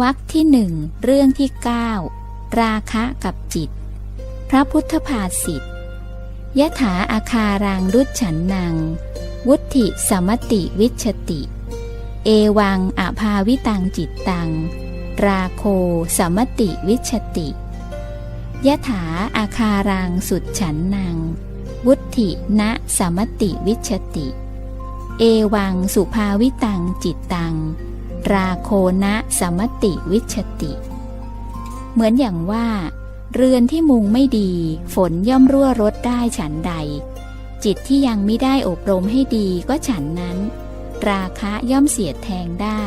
วรรคที่หนึ่งเรื่องที่เก้าราคะกับจิต พระพุทธภาษิตยะถาอาคารังรุจฉันนัง วุธิสมติวิชติ เอวังอภาวิตังจิตตัง ราโคสมติวิชติยะถาอาคารังสุดฉันนัง วุธินะสมติวิชติ เอวังสุภาวิตังจิตตัง ราโคนะสมติวิชติ เหมือนอย่างว่า เรือนที่มุงไม่ดี ฝนย่อมรั่วรดได้ฉันใด จิตที่ยังไม่ได้อบรมให้ดีก็ฉันนั้น ราคะย่อมเสียดแทงได้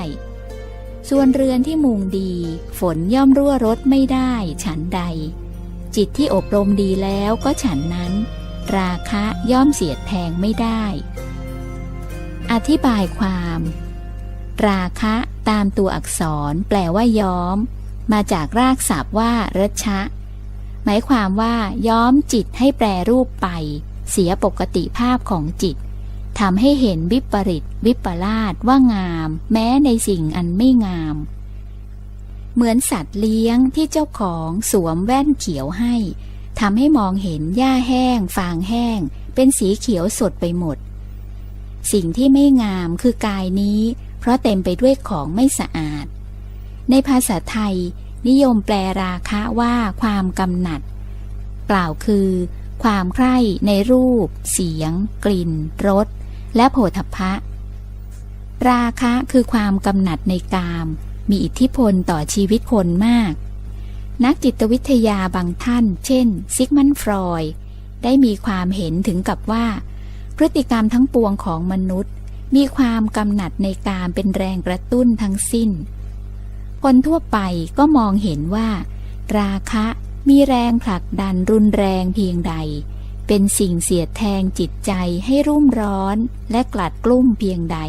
ส่วนเรือนที่มุงดี ฝนย่อมรั่วรดไม่ได้ฉันใด จิตที่อบรมดีแล้วก็ฉันนั้น ราคะย่อมเสียดแทงไม่ได้ อธิบายความ ราคะตามตัวอักษร แปลว่าย้อม มาจากรากศัพท์ว่ารัชะ หมายความว่า ย้อมจิตให้แปรรูปไป เสียปกติภาพของจิตทำให้เห็นวิปริต วิปลาสว่างาม แม้ในสิ่งอันไม่งาม เหมือนสัตว์เลี้ยงที่เจ้าของสวมแว่นเขียวให้ทำให้มองเห็นหญ้าแห้ง ฟางแห้ง เป็นสีเขียวสดไปหมด สิ่งที่ไม่งามคือกายนี้ เพราะเต็มไปด้วยของไม่สะอาด ในภาษาไทย นิยมแปลราคะว่าความกำหนัด กล่าวคือ ความใคร่ในรูป เสียง กลิ่นรสและโผฏฐัพพะราคะคือความกำหนัดในกาม มีอิทธิพลต่อชีวิตคนมาก นักจิตวิทยาบางท่าน เช่น ซิกมันฟรอย ได้มีความเห็นถึงกับว่า พฤติกรรมทั้งปวงของมนุษย์ มีความกำหนัดในกามเป็นแรงกระตุ้นทั้งสิ้น คนทั่วไปก็มองเห็นว่า ราคะมีแรงผลักดันรุนแรงเพียงใด เป็นสิ่งเสียดแทงจิตใจให้รุ่มร้อนและกลัดกลุ้มเพียงใด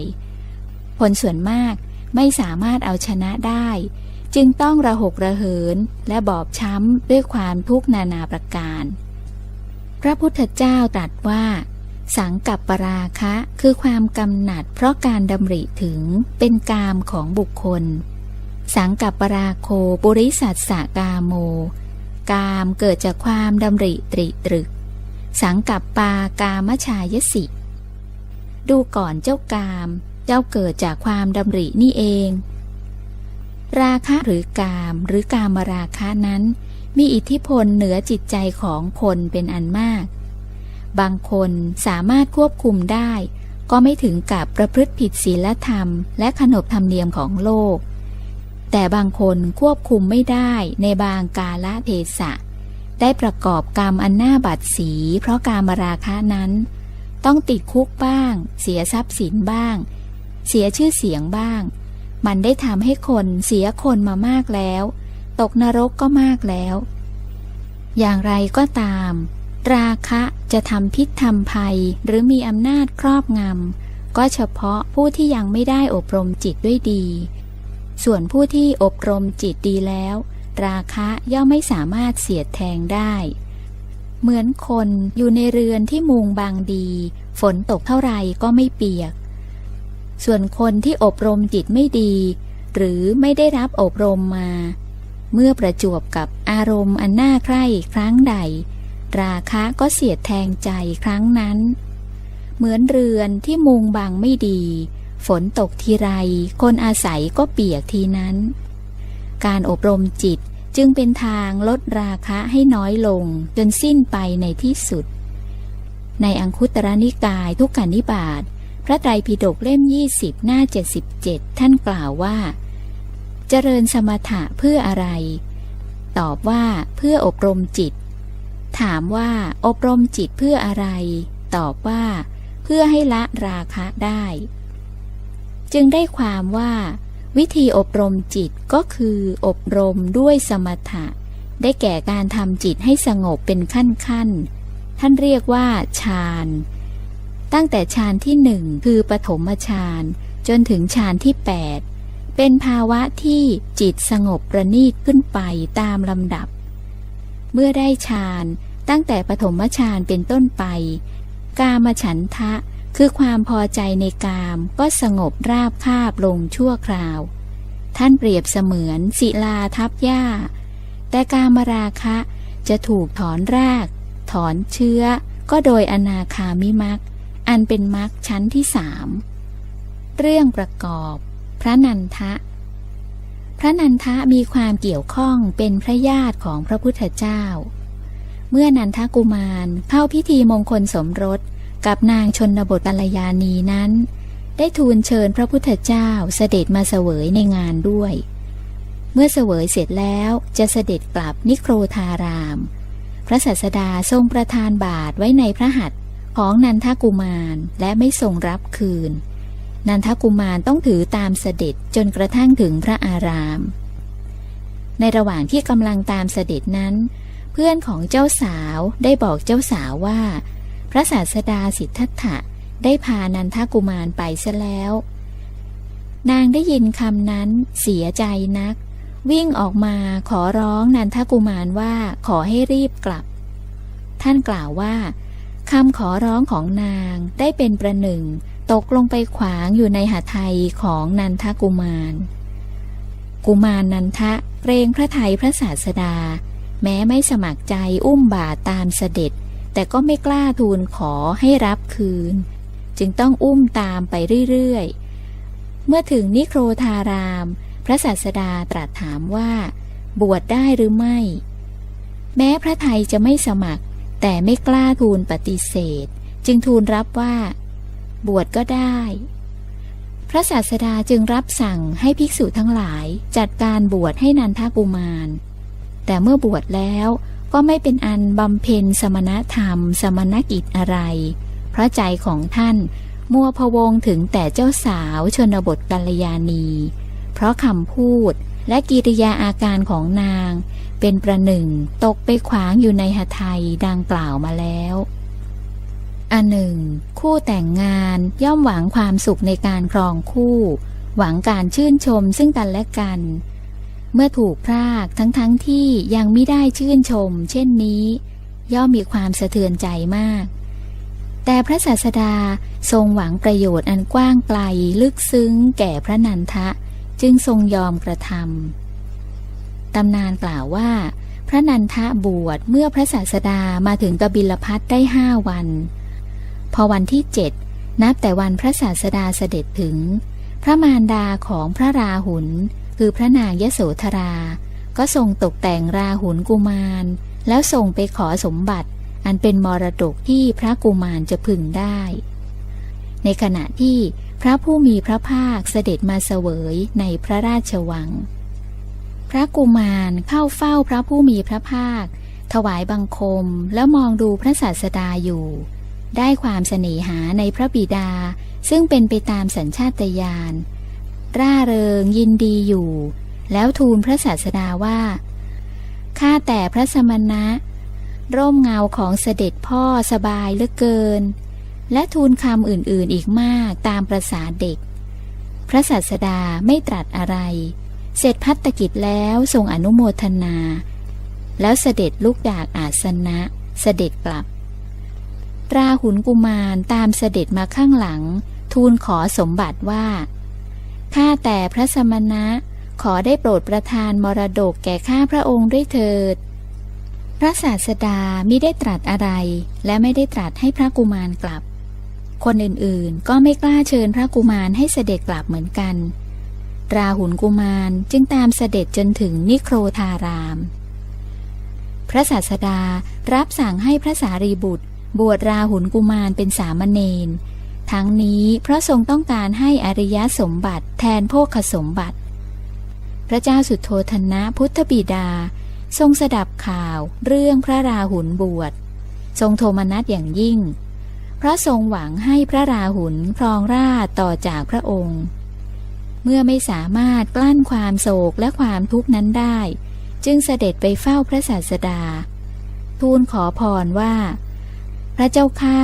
คนส่วนมากไม่สามารถเอาชนะได้ จึงต้องระหกระเหินและบอบช้ำด้วยความทุกข์นานาประการ พระพุทธเจ้าตรัสว่า สังกับปราคะ คือความกำหนัดเพราะการดำริถึงเป็นกามของบุคคล สังกับปราโคบุริสัตสกาโม กามเกิดจากความดำริตริตรึก สังกับปากามชายสิ ดูก่อนเจ้ากาม เจ้าเกิดจากความดำรินี่เอง ราคะหรือกามหรือกามราคะนั้น มีอิทธิพลเหนือจิตใจของคนเป็นอันมาก บางคนสามารถควบคุมได้ ก็ไม่ถึงกับประพฤติผิดศีลธรรม และขนบธรรมเนียมของโลก แต่บางคนควบคุมไม่ได้ในบางกาลเทศะ ได้ประกอบกรรมอันหน้าบัดสีเพราะการมราคะนั้น ต้องติดคุกบ้าง เสียทรัพย์สินบ้าง เสียชื่อเสียงบ้าง มันได้ทำให้คนเสียคนมามากแล้ว ตกนรกก็มากแล้ว อย่างไรก็ตาม ราคะจะทำพิษทำภัยหรือมีอำนาจครอบงำก็เฉพาะผู้ที่ยังไม่ได้อบรมจิตด้วยดี ส่วนผู้ที่อบรมจิตดีแล้ว ราคะย่อมไม่สามารถเสียดแทงได้ เหมือนคนอยู่ในเรือนที่มุงบางดี ฝนตกเท่าไรก็ไม่เปียก ส่วนคนที่อบรมจิตไม่ดี หรือไม่ได้รับอบรมมา เมื่อประจวบกับอารมณ์อันน่าใคร่ครั้งใด ราคะก็เสียดแทงใจครั้งนั้น เหมือนเรือนที่มุงบางไม่ดี ฝนตกทีไร คนอาศัยก็เปียกทีนั้น การอบรมจิตจึงเป็นทางลดราคะให้น้อยลงจนสิ้นไปในที่สุด ในอังคุตรนิกายทุกขานิบาตพระไตรปิฎกเล่ม 20 หน้า 77 ท่านกล่าวว่า เจริญสมถะเพื่ออะไร ตอบว่าเพื่ออบรมจิต ถามว่าอบรมจิตเพื่ออะไร ตอบว่า เพื่อให้ละราคะได้ จึงได้ความว่า วิธีอบรมจิตก็คืออบรมด้วยสมถะ ได้แก่การทำจิตให้สงบเป็นขั้นขั้นท่านเรียกว่าฌานตั้งแต่ฌานที่หนึ่งคือปฐมฌานจนถึงฌานที่แปดเป็นภาวะที่จิตสงบประณีตขึ้นไปตามลำดับ เมื่อได้ฌานตั้งแต่ปฐมฌานเป็นต้นไป กามฉันทะคือความพอใจในกามก็สงบราบคาบลงชั่วคราว ท่านเปรียบเสมือนศิลาทับหญ้า แต่การมราคะจะถูกถอนราก ถอนเชื้อ ก็โดยอนาคามิมักอันเป็นมักชั้นที่สามเรื่องประกอบ พระนันทะ พระนันทะมีความเกี่ยวข้องเป็นพระญาติของพระพุทธเจ้า เมื่อนันทกุมารเข้าพิธีมงคลสมรสกับนางชนบทกัลยาณีนั้น ได้ทูลเชิญพระพุทธเจ้าเสด็จมาเสวยในงานด้วย เมื่อเสวยเสร็จแล้วจะเสด็จกลับนิโครธาราม พระศาสดาทรงประทานบาทไว้ในพระหัตถ์ของนันทกุมารและไม่ทรงรับคืน นันทกุมารต้องถือตามเสด็จจนกระทั่งถึงพระอาราม ในระหว่างที่กำลังตามเสด็จนั้น เพื่อนของเจ้าสาวได้บอกเจ้าสาวว่า พระศาสดาสิทธัตถะได้พานันทกุมารไปซะแล้ว นางได้ยินคำนั้นเสียใจนัก วิ่งออกมาขอร้องนันทกุมารว่าขอให้รีบกลับ ท่านกล่าวว่าคำขอร้องของนางได้เป็นประหนึ่ง ตกลงไปขวางอยู่ในหาไทยของนันทกุมาร กุมารนันทะเกรงพระไทยพระศาสดา แม้ไม่สมัครใจอุ้มบาตตามเสด็จ แต่ก็ไม่กล้าทูลขอให้รับคืน จึงต้องอุ้มตามไปเรื่อยๆ เมื่อถึงนิโครธาราม พระศาสดาตรัสถามว่า บวชได้หรือไม่ แม้พระไทยจะไม่สมัคร แต่ไม่กล้าทูลปฏิเสธ จึงทูลรับว่า บวชก็ได้ พระศาสดาจึงรับสั่งให้ภิกษุทั้งหลายจัดการบวชให้นันทกุมาร แต่เมื่อบวชแล้วก็ไม่เป็นอันบำเพ็ญสมณธรรม สมณกิจอะไร เพราะใจของท่านมัวพวงถึงแต่เจ้าสาวชนบทกัลยาณี เพราะคำพูดและกิริยาอาการของนาง เป็นประหนึ่งตกไปขวางอยู่ในหทัยดังกล่าวมาแล้ว อันหนึ่ง คู่แต่งงานย่อมหวังความสุขในการครองคู่ หวังการชื่นชมซึ่งกันและกัน เมื่อถูกพรากทั้งๆทที่ยังไม่ได้ชื่นชม เช่นนี้ ย่อมมีความสะเทือนใจมาก แต่พระศาสดาทรงหวังประโยชน์อันกว้างไกลลึกซึ้งแก่พระนันทะ จึงทรงยอมกระทำตำนานกล่าวว่าพระนันทะบวชเมื่อพระศาสดามาถึงกบิลพัทได้ห้าวัน พอวันที่เจ็ดนับแต่วันพระศาสดาเสด็จถึง พระมารดาของพระราหุลคือพระนางยโสธรา ก็ทรงตกแต่งราหุลกุมาร แล้วส่งไปขอสมบัติ อันเป็นมรดกที่พระกุมารจะพึงได้ ในขณะที่พระผู้มีพระภาคเสด็จมาเสวยในพระราชวัง พระกุมารเข้าเฝ้าพระผู้มีพระภาค ถวายบังคมแล้วมองดูพระศาสดาอยู่ ได้ความเสน่หาในพระบิดา ซึ่งเป็นไปตามสัญชาตญาณร่าเริงยินดีอยู่ แล้วทูลพระศาสดาว่า ข้าแต่พระสมณะ ร่มเงาของเสด็จพ่อสบายเหลือเกิน และทูลคำอื่นๆอีกมากตามประษาเด็ก พระศาสดาไม่ตรัสอะไร เสร็จพัฒกิจแล้วทรงอนุโมทนา แล้วเสด็จลุกดากอาสนะ เสด็จกลับ ราหุลกุมารตามเสด็จมาข้างหลัง ทูลขอสมบัติว่า ข้าแต่พระสมณะ ขอได้โปรดประทานมรดกแก่ข้าพระองค์ด้วยเถิด พระศาสดามิได้ตรัสอะไร และไม่ได้ตรัสให้พระกุมารกลับ คนอื่นๆ ก็ไม่กล้าเชิญพระกุมารให้เสด็จกลับเหมือนกัน ราหุลกุมารจึงตามเสด็จจนถึงนิโครธาราม พระศาสดารับสั่งให้พระสารีบุตร บวชราหุลกุมารเป็นสามเณรทั้งนี้เพราะทรงต้องการให้อริยสมบัติแทนโภคสมบัติ พระเจ้าสุโธธนะพุทธบิดา ทรงสดับข่าวเรื่องพระราหุลบวช ทรงโทมนัสอย่างยิ่งเพราะทรงหวังให้พระราหุลครองราชต่อจากพระองค์ เมื่อไม่สามารถกลั้นความโศกและความทุกข์นั้นได้ จึงเสด็จไปเฝ้าพระศาสดา ทูลขอพรว่า ระเจ้าข้า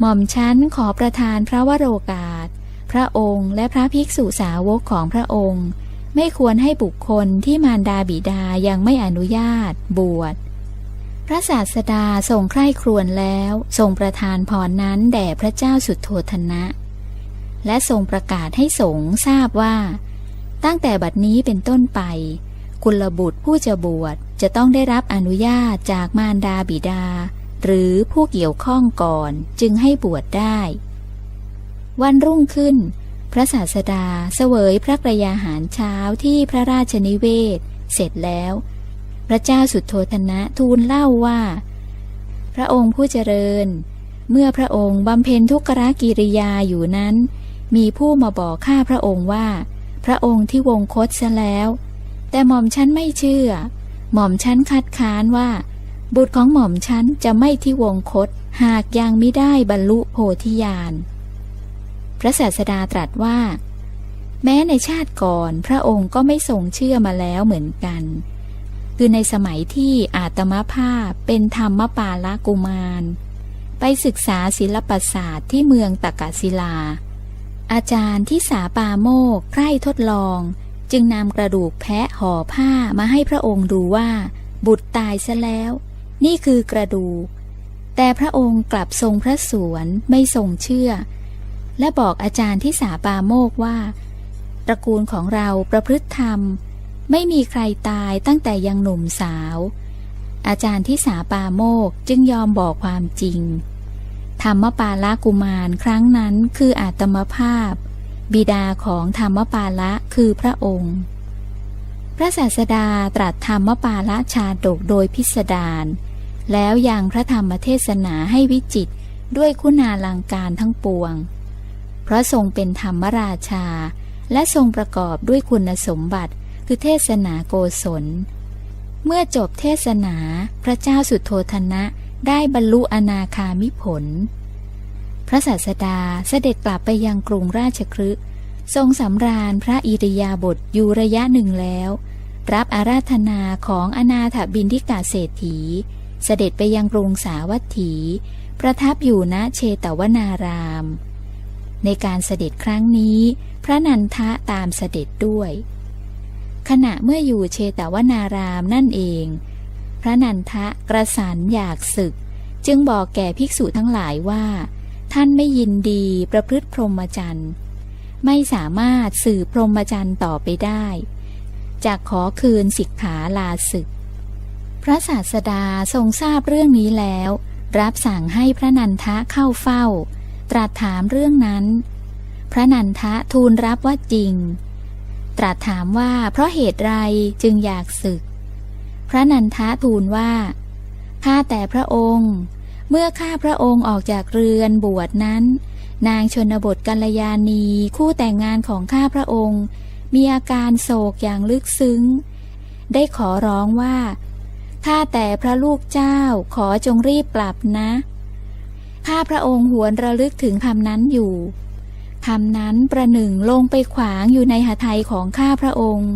หม่อมชั้นขอประทานพระวโรกาส พระองค์และพระภิกษุสาวกของพระองค์ ไม่ควรให้บุคคลที่มารดาบิดายังไม่อนุญาต บวช พระศาสดาทรงใคร่ครวญแล้วทรงประทานพรนั้นแด่พระเจ้าสุดโทธนะ และทรงประกาศให้สงฆ์ทราบว่า ตั้งแต่บัดนี้เป็นต้นไป กุลบุตรผู้จะบวชจะต้องได้รับอนุญาตจากมารดาบิดา หรือผู้เกี่ยวข้องก่อนจึงให้บวชได้ วันรุ่งขึ้น พระศาสดาเสวยพระกรยาหารเช้าที่พระราชนิเวศ เสร็จแล้ว พระเจ้าสุดโทธนะทูลเล่าว่า พระองค์ผู้เจริญ เมื่อพระองค์บำเพ็ญทุกขกิริยาอยู่นั้น มีผู้มาบอกข้าพระองค์ว่า พระองค์ที่วงคตซะแล้ว แต่หม่อมฉันไม่เชื่อ หม่อมฉันคัดค้านว่า บุตรของหม่อมฉันจะไม่ที่วงคต หากยังไม่ได้บรรลุโพธิญาณ พระศาสดาตรัสว่า แม้ในชาติก่อนพระองค์ก็ไม่ทรงเชื่อมาแล้วเหมือนกัน คือในสมัยที่อาตมภาพเป็นธรรมปาลกุมาร ไปศึกษาศิลปศาสตร์ที่เมืองตากศิลา อาจารย์ที่สาปาโมกใคร่ทดลอง จึงนำกระดูกแพะห่อผ้ามาให้พระองค์ดูว่า บุตรตายซะแล้ว นี่คือกระดูก แต่พระองค์กลับทรงพระสวนไม่ทรงเชื่อ และบอกอาจารย์ที่สาปาโมกว่า ตระกูลของเราประพฤติธรรม ไม่มีใครตายตั้งแต่ยังหนุ่มสาว อาจารย์ที่สาปาโมกจึงยอมบอกความจริง ธรรมปาละกุมารครั้งนั้นคืออาตมภาพ บิดาของธรรมปาละคือพระองค์พระศาสดาตรัสธรรมปาละชาดกโดยพิสดาร แล้วยังพระธรรมเทศนาให้วิจิตด้วยคุณาลังการทั้งปวง เพราะทรงเป็นธรรมราชา และทรงประกอบด้วยคุณสมบัติคือเทศนาโกศล เมื่อจบเทศนาพระเจ้าสุดโทธนะได้บรรลุอนาคามิผล พระศาสดาเสด็จกลับไปยังกรุงราชครึทรงสำราญพระอิริยาบถอยู่ระยะหนึ่งแล้ว รับอาราธนาของอนาถบินทิกาเศรษฐี เสด็จไปยังกรุงสาวัตถี ประทับอยู่ณเชตวนาราม ในการเสด็จครั้งนี้ พระนันทะตามเสด็จด้วย ขณะเมื่ออยู่เชตวนารามนั่นเอง พระนันทะกระสันอยากศึก จึงบอกแก่ภิกษุทั้งหลายว่า ท่านไม่ยินดีประพฤติพรหมจรรย์ไม่สามารถสื่อพรหมจรรย์ต่อไปได้จากขอคืนสิกขาลาศึก พระศาสดาทรงทราบเรื่องนี้แล้ว รับสั่งให้พระนันทะเข้าเฝ้า ตรัสถามเรื่องนั้น พระนันทะทูลรับว่าจริง ตรัสถามว่าเพราะเหตุไรจึงอยากศึก พระนันทะทูลว่าข้าแต่พระองค์ เมื่อข้าพระองค์ออกจากเรือนบวชนั้น นางชนบทกัลยาณีคู่แต่งงานของข้าพระองค์ มีอาการโศกอย่างลึกซึ้ง ได้ขอร้องว่า ข้าแต่พระลูกเจ้าขอจงรีบกลับนะ ข้าพระองค์หวนระลึกถึงคำนั้นอยู่ คำนั้นประหนึ่งลงไปขวางอยู่ในหทัยของข้าพระองค์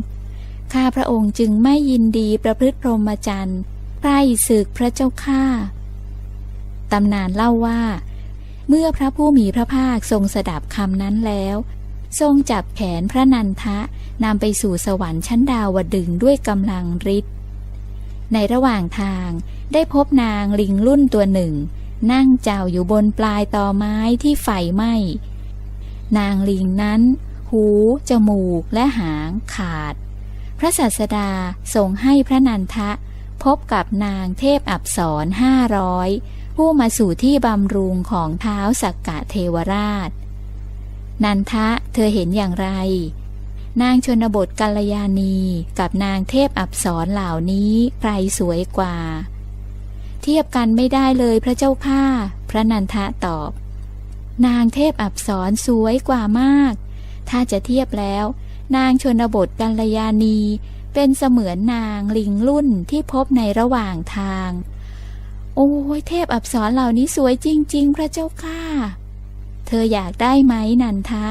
ข้าพระองค์จึงไม่ยินดีประพฤติพรหมจรรย์ใกล้ศึกพระเจ้าข้าตำนานเล่าว่า เมื่อพระผู้มีพระภาคทรงสดับคำนั้นแล้ว ทรงจับแขนพระนันทะนำไปสู่สวรรค์ชั้นดาวดึงด้วยกำลังฤทธิ์ ในระหว่างทางได้พบนางลิงรุ่นตัวหนึ่ง นั่งเจ้าอยู่บนปลายตอไม้ที่ไฟไหม้ นางลิงนั้น หู จมูกและหางขาด พระศาสดาทรงให้พระนันทะ พบกับนางเทพอับสรห้าร้อยผู้มาสู่ที่บำรุงของเท้าสักกะเทวราช นันทะเธอเห็นอย่างไร นางชนบทกัลยาณีกับนางเทพอับสรเหล่านี้ใครสวยกว่า เทียบกันไม่ได้เลยพระเจ้าข้าพระนันทะตอบ นางเทพอับสรสวยกว่ามาก ถ้าจะเทียบแล้ว นางชนบทกัลยาณีเป็นเสมือนนางลิงรุ่นที่พบในระหว่างทาง โอ้ยเทพอับสรเหล่านี้สวยจริง ๆ พระเจ้าข้าเธออยากได้ไหมนันทะ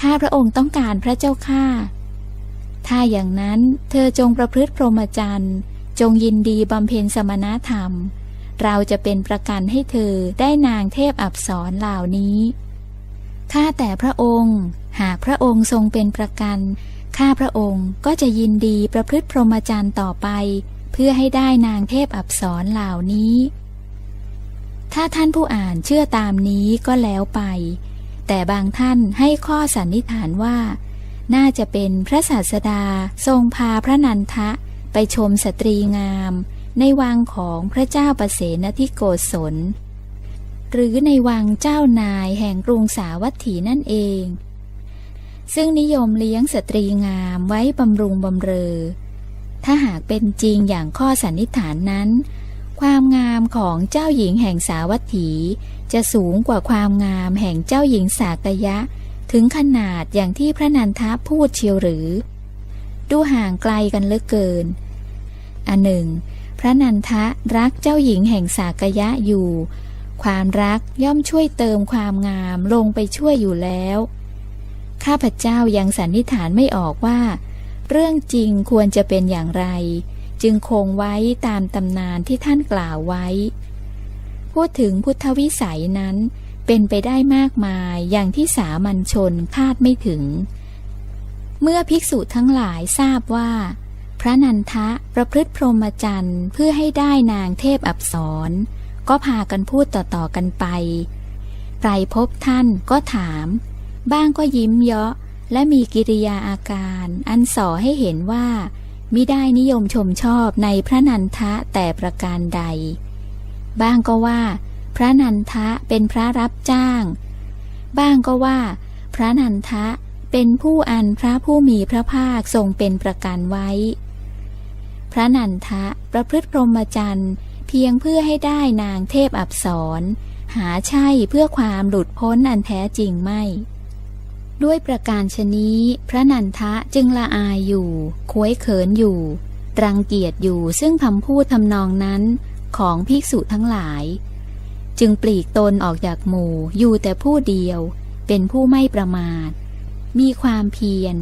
ข้าพระองค์ต้องการพระเจ้าข้าถ้าอย่างนั้นเธอจงประพฤติพรหมจรรย์ จงยินดีบำเพ็ญสมณธรรม เราจะเป็นประกันให้เธอได้นางเทพอับสรเหล่านี้ข้าแต่พระองค์ หากพระองค์ทรงเป็นประกันข้าพระองค์ก็จะยินดีประพฤติพรหมจรรย์ต่อไป เพื่อให้ได้นางเทพอับสรเหล่านี้ ถ้าท่านผู้อ่านเชื่อตามนี้ก็แล้วไป แต่บางท่านให้ข้อสันนิษฐานว่า น่าจะเป็นพระศาสดาทรงพาพระนันทะไปชมสตรีงาม ในวังของพระเจ้าประเสนทิโกศล หรือในวังเจ้านายแห่งกรุงสาวัตถีนั่นเอง ซึ่งนิยมเลี้ยงสตรีงามไว้บำรุงบำเรอ ถ้าหากเป็นจริงอย่างข้อสันนิษฐานนั้น ความงามของเจ้าหญิงแห่งสาวัตถี จะสูงกว่าความงามแห่งเจ้าหญิงสากยะ ถึงขนาดอย่างที่พระนันทะพูดเชียวหรือ ดูห่างไกลกันเหลือเกิน อันหนึ่ง พระนันทะรักเจ้าหญิงแห่งสากยะอยู่ ความรักย่อมช่วยเติมความงามลงไปช่วยอยู่แล้ว ข้าพเจ้ายังสันนิษฐานไม่ออกว่า เรื่องจริงควรจะเป็นอย่างไร จึงคงไว้ตามตำนานที่ท่านกล่าวไว้ พูดถึงพุทธวิสัยนั้นเป็นไปได้มากมายอย่างที่สามัญชนคาดไม่ถึง เมื่อภิกษุทั้งหลายทราบว่า พระนันทะประพฤติพรหมจรรย์เพื่อให้ได้นางเทพอับสรก็พากันพูดต่อๆกันไปไตรพบท่านก็ถาม บ้างก็ยิ้มเยาะและมีกิริยาอาการ อันส่อให้เห็นว่า มิได้นิยมชมชอบในพระนันทะแต่ประการใด บ้างก็ว่า พระนันทะเป็นพระรับจ้าง บ้างก็ว่า พระนันทะเป็นผู้อันพระผู้มีพระภาคทรงเป็นประกันไว้ พระนันทะประพฤติพรหมจรรย์เพียงเพื่อให้ได้นางเทพอับสรหาใช่เพื่อความหลุดพ้นอันแท้จริงไม่ ด้วยประการชนี้ พระนันทะจึงละอายอยู่คุ้ยเขินอยู่ รังเกียจอยู่ซึ่งคำพูดทำนองนั้นของภิกษุทั้งหลาย จึงปลีกตนออกจากหมู่อยู่แต่ผู้เดียว เป็นผู้ไม่ประมาท มีความเพียร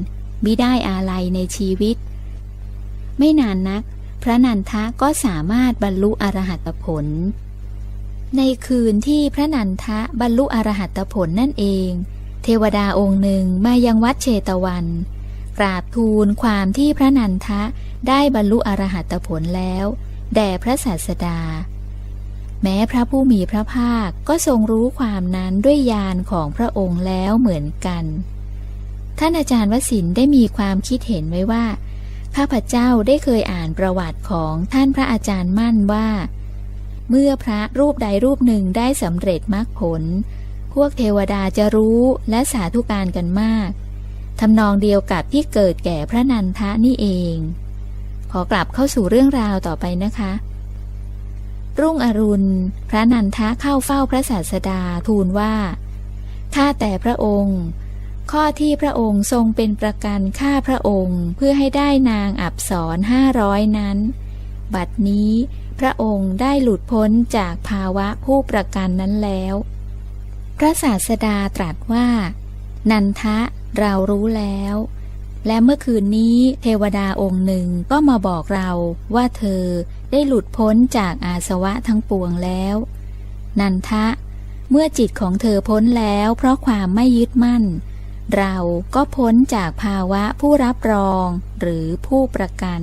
มิได้อาลัยในชีวิต ไม่นานนัก พระนันทะก็สามารถบรรลุอรหัตผล ในคืนที่พระนันทะบรรลุอรหัตผลนั่นเอง เทวดาองค์หนึ่งมายังวัดเชตวัน กราบทูลความที่พระนันทะได้บรรลุอรหัตผลแล้ว แด่พระศาสดา แม้พระผู้มีพระภาคก็ทรงรู้ความนั้นด้วยญาณของพระองค์แล้วเหมือนกัน ท่านอาจารย์วสินได้มีความคิดเห็นไว้ว่าข้าพเจ้าได้เคยอ่านประวัติของท่านพระอาจารย์มั่นว่า เมื่อพระรูปใดรูปหนึ่งได้สำเร็จมรรคผล วกเทวดาจะรู้และสาธุการกันมากทำนองเดียวกับที่เกิดแก่พระนันทะนี่เอง ขอกลับเข้าสู่เรื่องราวต่อไปนะคะ รุ่งอรุณ พระนันทะเข้าเฝ้าพระศาสดาทูลว่าข้าแต่พระองค์ ข้อที่พระองค์ทรงเป็นประกันข้าพระองค์เพื่อให้ได้นางอับสรห้าร้อยนั้น บัดนี้พระองค์ได้หลุดพ้นจากภาวะผู้ประกันนั้นแล้ว พระศาสดาตรัสว่า นันทะเรารู้แล้ว และเมื่อคืนนี้เทวดาองค์หนึ่งก็มาบอกเราว่าเธอได้หลุดพ้นจากอาสวะทั้งปวงแล้ว นันทะ เมื่อจิตของเธอพ้นแล้วเพราะความไม่ยึดมั่น เราก็พ้นจากภาวะผู้รับรองหรือผู้ประกัน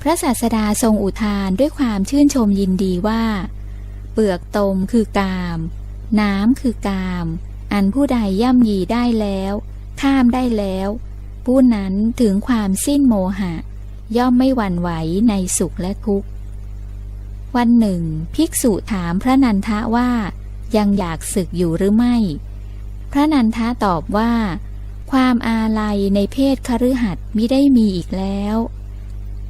พระศาสดาทรงอุทานด้วยความชื่นชมยินดีว่า เปลือกตมคือกาม น้ำคือกาม อันผู้ใดย่ำยีได้แล้ว ข้ามได้แล้ว ผู้นั้นถึงความสิ้นโมหะ ย่อมไม่หวั่นไหวในสุขและทุกข์ วันหนึ่ง ภิกษุถามพระนันทะว่า ยังอยากศึกอยู่หรือไม่ พระนันทะตอบว่า ความอาลัยในเพศคฤหัสถ์มิได้มีอีกแล้ว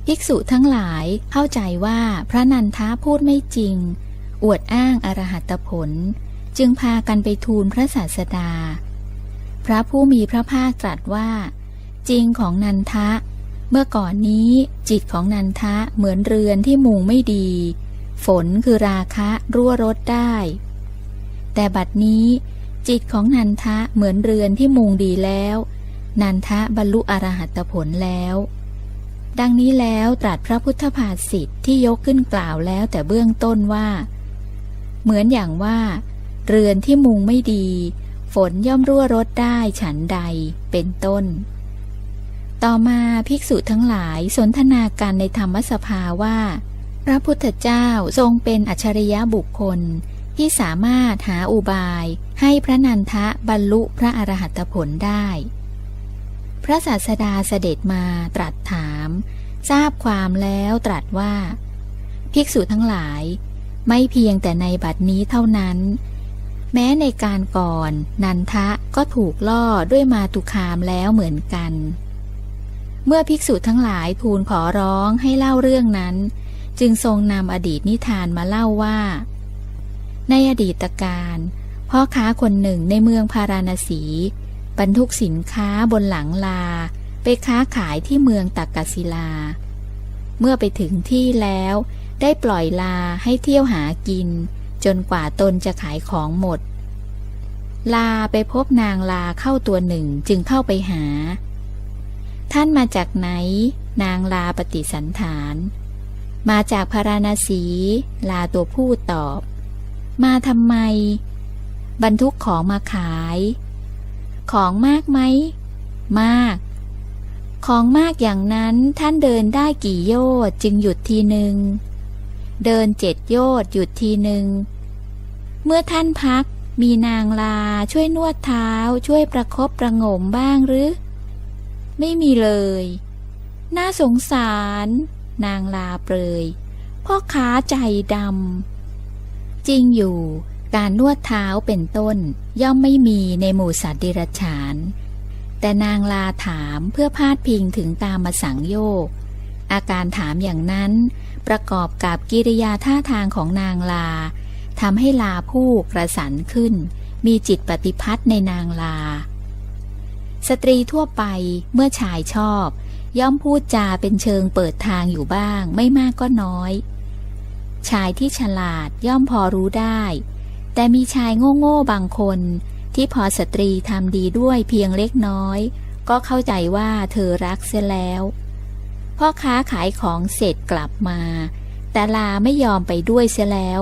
ภิกษุทั้งหลายเข้าใจว่าพระนันทะพูดไม่จริง อวดอ้างอรหัตผล จึงพากันไปทูลพระศาสดา พระผู้มีพระภาคตรัสว่า จริงของนันทะ เมื่อก่อนนี้จิตของนันทะเหมือนเรือนที่มุงไม่ดี ฝนคือราคะรั่วรดได้ แต่บัดนี้จิตของนันทะเหมือนเรือนที่มุงดีแล้ว นันทะบรรลุอรหัตผลแล้ว ดังนี้แล้วตรัสพระพุทธภาษิตที่ยกขึ้นกล่าวแล้วแต่เบื้องต้นว่า เหมือนอย่างว่า เรือนที่มุงไม่ดี ฝนย่อมรั่วรดได้ฉันใดเป็นต้น ต่อมาภิกษุทั้งหลายสนทนาการในธรรมสภาว่า พระพุทธเจ้าทรงเป็นอัจฉริยะบุคคลที่สามารถหาอุบายให้พระนันทะบรรลุพระอรหัตผลได้ พระศาสดาเสด็จมาตรัสถาม ทราบความแล้วตรัสว่า ภิกษุทั้งหลาย ไม่เพียงแต่ในบัดนี้เท่านั้น แม้ในการก่อน นันทะก็ถูกล่อด้วยมาตุคามแล้วเหมือนกัน เมื่อภิกษุทั้งหลายทูลขอร้องให้เล่าเรื่องนั้น จึงทรงนำอดีตนิทานมาเล่าว่า ในอดีตการพ่อค้าคนหนึ่งในเมืองพาราณสี บรรทุกสินค้าบนหลังลา ไปค้าขายที่เมืองตักกศิลา เมื่อไปถึงที่แล้วได้ปล่อยลาให้เที่ยวหากิน จนกว่าตนจะขายของหมด ลาไปพบนางลาเข้าตัวหนึ่งจึงเข้าไปหา ท่านมาจากไหน นางลาปฏิสันฐาน มาจากพาราณสี ลาตัวผู้ตอบ มาทำไม บรรทุกของมาขาย ของมากไหม มากของมากอย่างนั้นท่านเดินได้กี่โยชน์จึงหยุดทีหนึ่ง เดินเจ็ดโยชน์หยุดทีหนึ่ง เมื่อท่านพักมีนางลาช่วยนวดเท้าช่วยประคบประงมบ้างหรือ ไม่มีเลย น่าสงสาร นางลาเปรย พ่อค้าใจดำจริงอยู่การนวดเท้าเป็นต้นย่อมไม่มีในหมู่สัตว์เดรัจฉาน แต่นางลาถามเพื่อพาดพิงถึงตามมาสังโยก อาการถามอย่างนั้น ประกอบกับกิริยาท่าทางของนางลา ทำให้ลาผู้กระสันขึ้น มีจิตปฏิพัทธ์ในนางลา สตรีทั่วไปเมื่อชายชอบ ย่อมพูดจาเป็นเชิงเปิดทางอยู่บ้าง ไม่มากก็น้อย ชายที่ฉลาดย่อมพอรู้ได้ แต่มีชายโง่ๆบางคน ที่พอสตรีทำดีด้วยเพียงเล็กน้อย ก็เข้าใจว่าเธอรักเสียแล้วพ่อค้าขายของเสร็จกลับมา แต่ลาไม่ยอมไปด้วยเสียแล้ว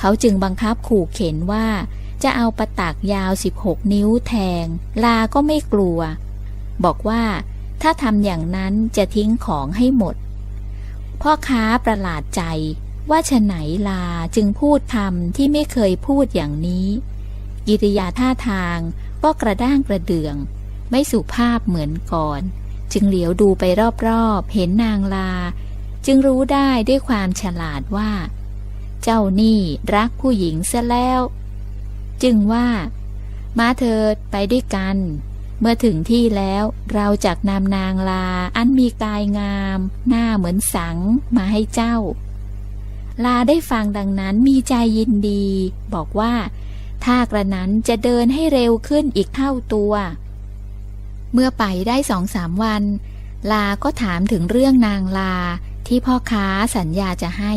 เขาจึงบังคับขู่เข็นว่า จะเอาประตักยาว 16 นิ้วแทง ลาก็ไม่กลัว บอกว่าถ้าทำอย่างนั้นจะทิ้งของให้หมด พ่อค้าประหลาดใจว่าฉไหนลาจึงพูดคำที่ไม่เคยพูดอย่างนี้ กิริยาท่าทางก็กระด้างกระเดือง ไม่สุภาพเหมือนก่อน จึงเหลียวดูไปรอบๆ เห็นนางลา จึงรู้ได้ด้วยความฉลาดว่า เจ้านี่รักผู้หญิงเสียแล้ว จึงว่า มาเถิดไปด้วยกัน เมื่อถึงที่แล้วเราจักนำนางลาอันมีกายงาม หน้าเหมือนสังมาให้เจ้า ลาได้ฟังดังนั้นมีใจยินดี บอกว่าถ้ากระนั้นจะเดินให้เร็วขึ้นอีกเท่าตัว เมื่อไปได้สองสามวัน ลาก็ถามถึงเรื่องนางลาที่พ่อค้าสัญญาจะให้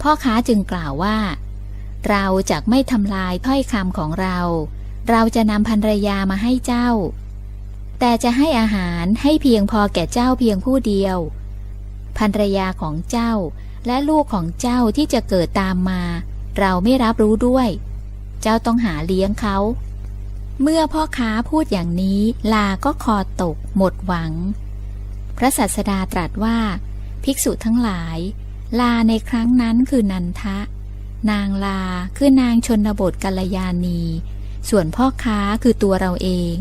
พ่อค้าจึงกล่าวว่า เราจะไม่ทำลายถ้อยคำของเรา เราจะนำภรรยามาให้เจ้า แต่จะให้อาหารให้เพียงพอแก่เจ้าเพียงผู้เดียวภรรยาของเจ้าและลูกของเจ้าที่จะเกิดตามมา เราไม่รับรู้ด้วย เจ้าต้องหาเลี้ยงเขา เมื่อพ่อค้าพูดอย่างนี้ ลาก็คอตก หมดหวัง พระสัสดาตรัสว่า ภิกษุทั้งหลาย ลาในครั้งนั้นคือนันทะ นางลาคือนางชนบทกัลยาณี ส่วนพ่อค้าคือตัวเราเอง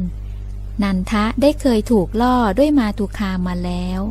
นันทะได้เคยถูกล่อด้วยมาตุคามมาแล้ว